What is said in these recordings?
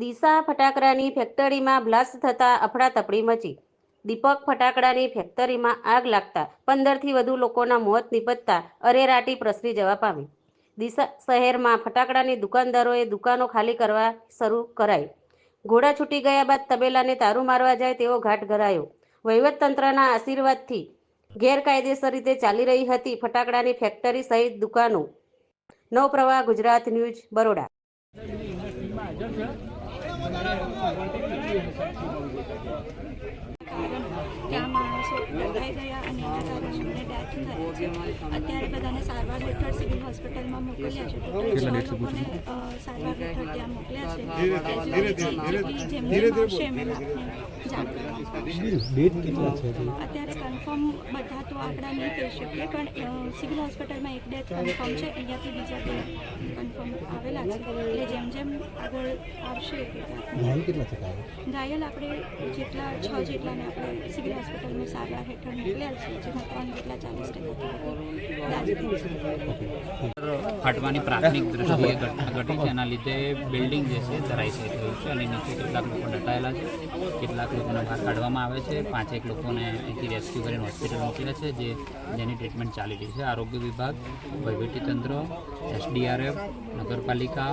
દિશા ફટાકડાની ફેક્ટરીમાં બ્લાસ્ટ થતાં અફડાતફડી મચી. દીપક ફટાકડાની ફેક્ટરીમાં આગ લાગતા પંદરથી વધુ લોકોના મોત નીપજતા અરેરાટી પ્રસરી જવા પામી. દિશા શહેરમાં ફટાકડાની દુકાનદારોએ દુકાનો ખાલી કરવા શરૂ કરાઈ. ઘોડા છૂટી ગયા બાદ તબેલાને તારું મારવા જાય તેવો ઘાટ ઘરાયો. વહીવટતંત્રના આશીર્વાદથી ગેરકાયદેસર રીતે ચાલી રહી હતી ફટાકડાની ફેક્ટરી સહિત દુકાનો. નવપ્રવાહ, ગુજરાત ન્યૂઝ, બરોડા. ત્યાં માણસો દટાઈ ગયા અને એના કારણે એમને ડેથ છે? અત્યારે બધાને સારવાર હેઠળ સિવિલ હોસ્પિટલમાં મોકલ્યા છે લોકોને સારવાર હેઠળ ત્યાં મોકલ્યા છે જેમને મળશે એમને જાણ કરવામાં આવશે છે? અત્યારે કન્ફર્મ બધા તો આપણા નહીં કહી શકીએ પણ સિવિલ હોસ્પિટલમાં એક ડેથ કન્ફર્મ છે અહીંયાથી બીજા બે કન્ફર્મ આવેલા છે. એટલે જેમ જેમ આગળ આવશે ઘાયલ ઘાયલ આપણે જેટલા છ જેટલાને આપણે સિવિલ હોસ્પિટલમાં સારવાર હેઠળ મોકલ્યા છે જેમાં ત્રણ જેટલા ચાલીસ ટકા ફાટવાની પ્રાથમિક દ્રષ્ટિએ ઘટી છે. એના લીધે બિલ્ડિંગ જે છે ધરાશયી થયું છે અને નીચે કેટલાક લોકો દટાયેલા છે. કેટલાક લોકોને બહાર કાઢવામાં આવે છે. પાંચેક લોકોને અહીંથી રેસ્ક્યુ કરીને હોસ્પિટલ મોકલ્યા છે, જે, જેની ટ્રીટમેન્ટ ચાલી રહી છે. આરોગ્ય વિભાગ વહીવટીતંત્ર એસડીઆરએફ, નગરપાલિકા,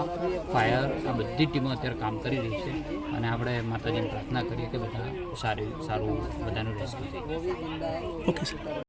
ફાયર, આ બધી ટીમો અત્યારે કામ કરી રહી છે અને આપણે માતાજીને પ્રાર્થના કરીએ કે બધા સારી, સારું બધાનું રેસ્ક્યુ થઈ ઓકે